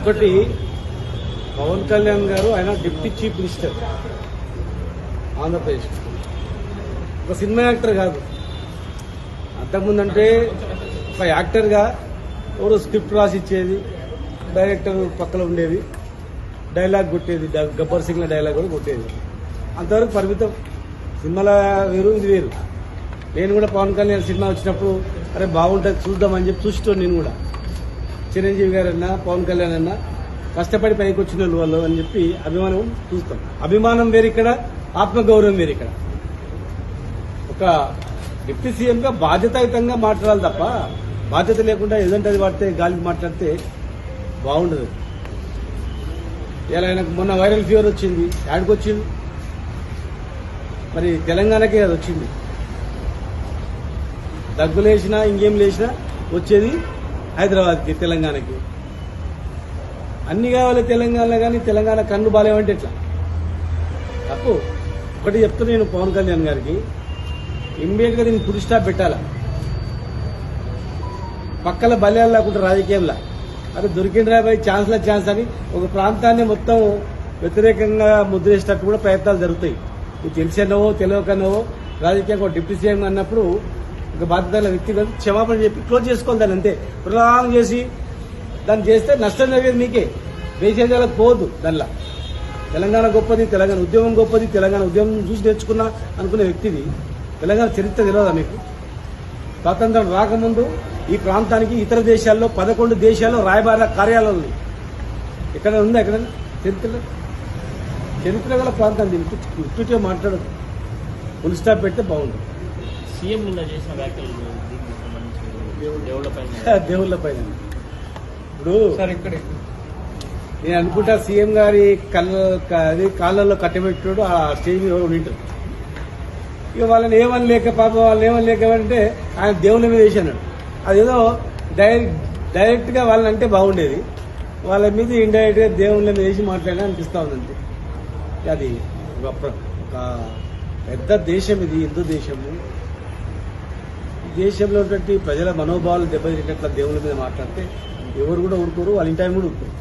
ఒకటి పవన్ కళ్యాణ్ గారు ఆయన డిప్యూటీ చీఫ్ మినిస్టర్ ఆంధ్రప్రదేశ్. ఒక సినిమా యాక్టర్ కాదు. అంతకుముందంటే ఒక యాక్టర్గా ఎవరో స్క్రిప్ట్ రాసి ఇచ్చేది డైరెక్టర్ పక్కన ఉండేది డైలాగ్ కొట్టేది గబ్బర్ సింగ్ల డైలాగ్ కూడా కొట్టేది. అంతవరకు పరిమితం. సినిమాల వేరు ఇది వేరు. నేను కూడా పవన్ కళ్యాణ్ సినిమా వచ్చినప్పుడు అరే బాగుంటుంది చూద్దామని చెప్పి చూస్తాను నేను కూడా. చిరంజీవి గారు అన్నా పవన్ కళ్యాణ్ అన్నా కష్టపడి పైకి వచ్చిన వాళ్ళు వాళ్ళు అని చెప్పి అభిమానం చూస్తాం. అభిమానం వేరు ఇక్కడ ఆత్మగౌరవం వేరు ఇక్కడ. ఒక డిప్యూటీ సీఎంగా బాధ్యతాయుతంగా మాట్లాడాలి తప్ప బాధ్యత లేకుండా ఏదంటే అది పడితే గాలికి మాట్లాడితే బాగుండదు. ఇలా ఆయనకు మొన్న వైరల్ ఫీవర్ వచ్చింది యాడికి వచ్చింది మరి తెలంగాణకే అది వచ్చింది. దగ్గులేసినా ఇంకేం లేచినా వచ్చేది హైదరాబాద్కి తెలంగాణకి. అన్ని కావాలి తెలంగాణలో కానీ తెలంగాణ కన్ను బాలేవంటే ఎట్లా? తప్పు. ఒకటి చెప్తున్నా నేను పవన్ కళ్యాణ్ గారికి. ఇమ్మీడియట్ దీన్ని ఫుల్ స్టాప్ పెట్టాలా? పక్కల బల్యాలు లేకుండా రాజకీయంలో? అదే దొరికిండ్రా పోయి ఛాన్స్ల ఛాన్స్ అని ఒక ప్రాంతాన్ని మొత్తం వ్యతిరేకంగా ముద్రేసేటట్టు కూడా ప్రయత్నాలు జరుగుతాయి. నువ్వు తెలిసినవో తెలియకనవో రాజకీయంగా ఒక డిప్యూటీ సీఎం అన్నప్పుడు ఒక బాధ్యత వ్యక్తి క్షమాపణ చెప్పి క్లోజ్ చేసుకోవాలి దాన్ని అంతే ప్రొలాంగ్ చేసి దాన్ని చేస్తే నష్టం జరిగేది మీకే దేశాలకు పోవద్దు దానిలో తెలంగాణ గొప్పది తెలంగాణ ఉద్యమం గొప్పది తెలంగాణ ఉద్యమం చూసి నేర్చుకున్నా అనుకునే వ్యక్తిది తెలంగాణ చరిత్ర తెలియదా మీకు స్వాతంత్రం రాకముందు ఈ ప్రాంతానికి ఇతర దేశాల్లో పదకొండు దేశాల్లో రాయబార కార్యాలయాలు ఉన్నాయి ఎక్కడ ఉందా ఎక్కడ చరిత్ర చరిత్ర గల ప్రాంతం దీనికి ఇటు మాట్లాడదు ఫుల్ స్టాప్ పెడితే బాగుంటుంది సీఎం నిన్న చేసిన వ్యాఖ్యలు దీనికి సంబంధించి డెవలప్ అయిన దేవుళ్ళ పైన ఇప్పుడు నేను అనుకుంటా సీఎం గారి కళ్ళ అది కాళ్ళల్లో కట్టబెట్టాడు ఆ స్టేజ్ వింటారు ఇక వాళ్ళని ఏమని లేక పాప వాళ్ళని ఏమని లేక అంటే ఆయన దేవుళ్ళ మీద వేసాడు. అదేదో డైరెక్ట్ డైరెక్ట్గా వాళ్ళని అంటే బాగుండేది. వాళ్ళ మీద ఇండైరెక్ట్గా దేవుళ్ళ మీద వేసి మాట్లాడినా అనిపిస్తా ఉందంటే అది ఒక పెద్ద దేశం ఇది హిందూ దేశము. దేశంలో ఉన్నటువంటి ప్రజల మనోభావాలు దెబ్బతినేటట్ల దేవుళ్ళ మీద మాట్లాడితే ఎవరు కూడా ఊరుకోరు వాళ్ళ ఇంటి ఆయన కూడా ఊరుకోరు